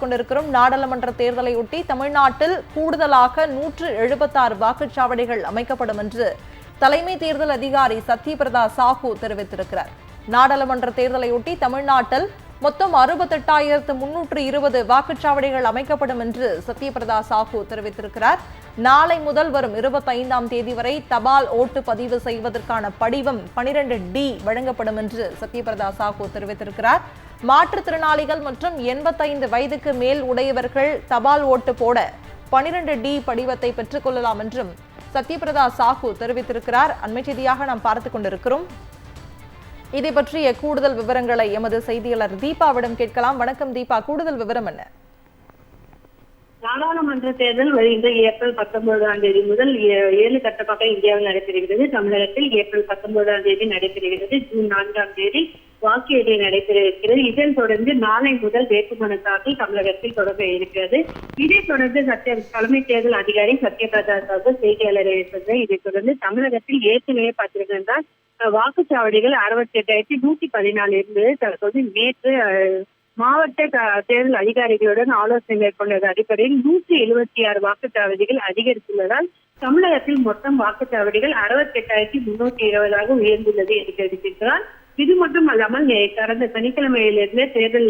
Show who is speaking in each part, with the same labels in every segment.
Speaker 1: கொண்டிருக்கிறோம். நாடாளுமன்ற தேர்தலையொட்டி தமிழ்நாட்டில் கூடுதலாக நூற்று எழுபத்தாறு வாக்குச்சாவடிகள் அமைக்கப்படும் என்று தலைமை தேர்தல் அதிகாரி சத்யபிரதா சாஹூ தெரிவித்திருக்கிறார். நாடாளுமன்ற தேர்தலையொட்டி தமிழ்நாட்டில் மொத்தம் அறுபத்தெட்டாயிரத்து முன்னூற்று இருபது வாக்குச்சாவடிகள் அமைக்கப்படும் என்று சத்யபிரதா சாஹூ தெரிவித்திருக்கிறார். நாளை முதல் வரும் இருபத்தைந்தாம் தேதி வரை தபால் ஓட்டு பதிவு செய்வதற்கான படிவம் பனிரெண்டு டி வழங்கப்படும் என்று சத்யபிரதா சாஹூ தெரிவித்திருக்கிறார். மாற்றுத்திறனாளிகள் மற்றும் எண்பத்தைந்து வயதுக்கு மேல் உடையவர்கள் தபால் ஓட்டு போட பனிரெண்டு டி படிவத்தை பெற்றுக்கொள்ளலாம் என்றும் சத்யபிரதா சாஹூ தெரிவித்திருக்கிறார். அண்மை செய்தியாக நாம் பார்த்துக் கொண்டிருக்கிறோம். இதை பற்றிய கூடுதல் விவரங்களை எமது செய்தியாளர் தீபாவிடம் கேட்கலாம். வணக்கம் தீபா கூடுதல் விவரம் என்ன?
Speaker 2: நாடாளுமன்ற தேர்தல் வருகின்ற ஏப்ரல் பத்தொன்பதாம் தேதி முதல் ஏ- ஏழு கட்டமாக இந்தியாவில் நடைபெறுகிறது. தமிழகத்தில் ஏப்ரல் பத்தொன்பதாம் தேதி நடைபெறுகிறது. ஜூன் நான்காம் தேதி வாக்கு எண்ணை நடைபெற இருக்கிறது இதன் தொடர்ந்து நாளை முதல் வேட்புமனு தாக்கல் தமிழகத்தில் தொடங்க இருக்கிறது. இதைத் தொடர்ந்து சத்திய தலைமை தேர்தல் அதிகாரி சத்யபிரதா சாஹூ செய்தியாளரை இதைத் தொடர்ந்து தமிழகத்தில் ஏற்கனவே பார்த்திருக்கின்றால் வாக்குச்சாவடிகள் அறுபத்தி எட்டாயிரத்தி நூத்தி பதினாலு இருந்து தற்போது நேற்று மாவட்ட தேர்தல் அதிகாரிகளுடன் ஆலோசனை மேற்கொண்டது. அடிப்படையில் நூற்றி எழுபத்தி ஆறு வாக்குச்சாவடிகள் அதிகரித்துள்ளதால் தமிழகத்தில் மொத்தம் வாக்குச்சாவடிகள் அறுபத்தி எட்டாயிரத்தி முன்னூத்தி இருபதாக உயர்ந்துள்ளது என்று தெரிவித்திருக்கிறார். இது மட்டும் அல்லாமல் கடந்த சனிக்கிழமையிலிருந்து தேர்தல்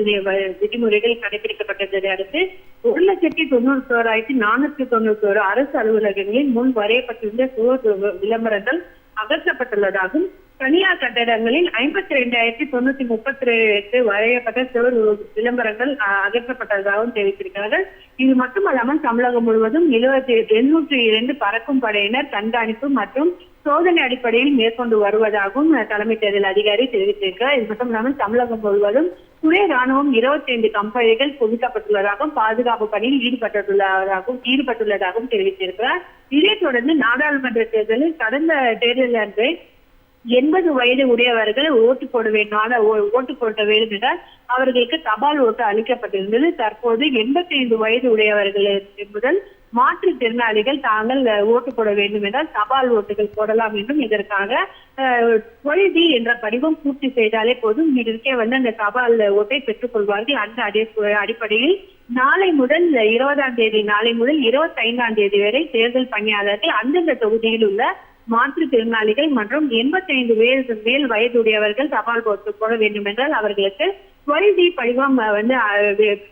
Speaker 2: விதிமுறைகள் கடைபிடிக்கப்பட்டதை அடுத்து ஒரு லட்சத்தி தொண்ணூத்தி ஓராயிரத்தி நானூத்தி தொண்ணூத்தி ஒரு அரசு அலுவலகங்களில் முன் வரையப்பட்டிருந்த சுவர் விளம்பரங்கள் அகற்றப்பட்டுள்ளதாகவும் தனியார் கட்டடங்களில் ஐம்பத்தி ரெண்டாயிரத்தி தொண்ணூத்தி முப்பத்தி எட்டு வரையப்பட்ட சிவர் விளம்பரங்கள் அகற்றப்பட்டதாகவும் தெரிவித்திருக்கிறார்கள். இது மட்டுமல்லாமல் தமிழகம் முழுவதும் எழுபத்தி எண்ணூற்றி இரண்டு பறக்கும் படையினர் கண்காணிப்பு மற்றும் சோதனை அடிப்படையில் மேற்கொண்டு வருவதாகவும் தலைமை தேர்தல் அதிகாரி தெரிவித்திருக்கிறார். இது மட்டும் இல்லாமல் தமிழகம் முழுவதும் துணை ராணுவம் இருபத்தி ஐந்து கம்பெனிகள் குவிக்கப்பட்டுள்ளதாகவும் பாதுகாப்பு பணியில் ஈடுபட்டுள்ளதாகவும் ஈடுபட்டுள்ளதாகவும் தெரிவித்திருக்கிறார். இதைத் தொடர்ந்து நாடாளுமன்ற தேர்தலில் கடந்த தேர்தல் அன்றே எண்பது வயது உடையவர்கள் ஓட்டு போட வேண்டும். ஓட்டு போட வேண்டும் என்றால் அவர்களுக்கு தபால் ஓட்டு அளிக்கப்பட்டிருந்தது. தற்போது எண்பத்தி ஐந்து வயது உடையவர்கள் முதல் மாற்றுத்திறனாளிகள் தாங்கள் ஓட்டு போட வேண்டும் என்றால் தபால் ஓட்டுகள் போடலாம் என்றும் இதற்காக பொழுதி என்ற படிவம் பூர்த்தி செய்தாலே போதும். இதற்கே வந்து அந்த தபால் ஓட்டை பெற்றுக் கொள்வார்கள். அந்த அடி- அடிப்படையில் நாளை முதல் இருபதாம் தேதி நாளை முதல் இருபத்தி ஐந்தாம் தேதி வரை தேர்தல் பணியாளர்கள் அந்தந்த தொகுதியில் உள்ள மாற்றுத்திறனாளிகள் மற்றும் எண்பத்தி ஐந்து வயது மேல் வயதுடையவர்கள் தபால் ஓட்டு போட வேண்டும் என்றால் அவர்களுக்கு ஸ்வரிதி படிவம் வந்து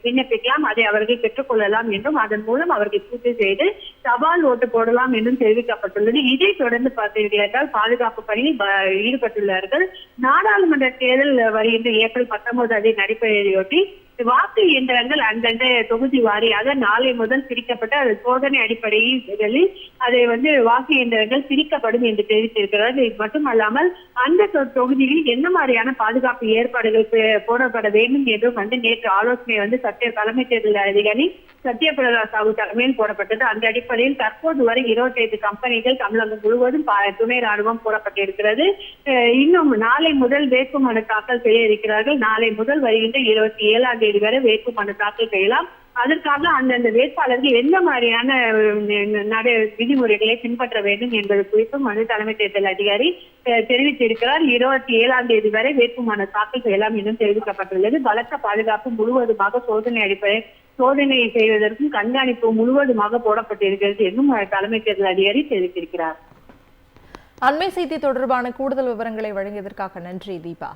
Speaker 2: விண்ணப்பிக்கலாம். அதை அவர்கள் பெற்றுக்கொள்ளலாம் என்றும் அதன் மூலம் அவர்கள் பூர்த்தி செய்து தபால் ஓட்டு போடலாம் என்றும் தெரிவிக்கப்பட்டுள்ளது இதை தொடர்ந்து பார்த்தீர்கள் என்றால் பாதுகாப்பு பணியில் ஈடுபட்டுள்ளார்கள். நாடாளுமன்ற தேர்தல் வருகின்ற ஏப்ரல் பத்தொன்பதாம் தேதி நடைபெறுவதையொட்டி வாக்கு இயந்திரங்கள் அந்தந்த தொகுதி வாரியாக நாளை முதல் பிரிக்கப்பட்டு அது சோதனை அடிப்படையில் அதை வந்து வாக்கு இயந்திரங்கள் பிரிக்கப்படும் என்று தெரிவித்திருக்கிறார் இது மட்டுமல்லாமல் அந்த தொகுதியில் என்ன மாதிரியான பாதுகாப்பு ஏற்பாடுகள் போடப்பட வேண்டும் என்றும் வந்து நேற்று ஆலோசனை வந்து சத்திய தலைமை தேர்தல் அதிகாரி சத்யபிரதா சாஹூ தலைமையில் போடப்பட்டது. அந்த அடிப்படையில் தற்போது வரை இருபத்தி ஐந்து கம்பெனிகள் தமிழகம் முழுவதும் துணை ராணுவம் போடப்பட்டிருக்கிறது. இன்னும் நாளை முதல் வேட்புமனு தாக்கல் செய்ய இருக்கிறார்கள். நாளை முதல் வருகின்ற இருபத்தி ஏழாம் தேதி வரை வேட்புமனு தாக்கல் செய்யலாம். அதற்காக அந்தந்த வேட்பாளர்கள் எந்த மாதிரியான நட விதிமுறைகளை பின்பற்ற வேண்டும் என்பது குறித்தும் மனு தலைமை தேர்தல் அதிகாரி தெரிவித்திருக்கிறார். இருபத்தி ஏழாம் தேதி வரை வேட்புமனு தாக்கல் செய்யலாம் என்றும் தெரிவிக்கப்பட்டுள்ளது. பலத்த பாதுகாப்பு முழுவதுமாக சோதனை அடிப்படை சோதனை செய்வதற்கும் கண்காணிப்பு முழுவதுமாக போடப்பட்டிருக்கிறது என்றும் தலைமை தேர்தல் அதிகாரி தெரிவித்திருக்கிறார்.
Speaker 1: அண்மை செய்தி தொடர்பான கூடுதல் விவரங்களை வழங்கியதற்காக நன்றி தீபா.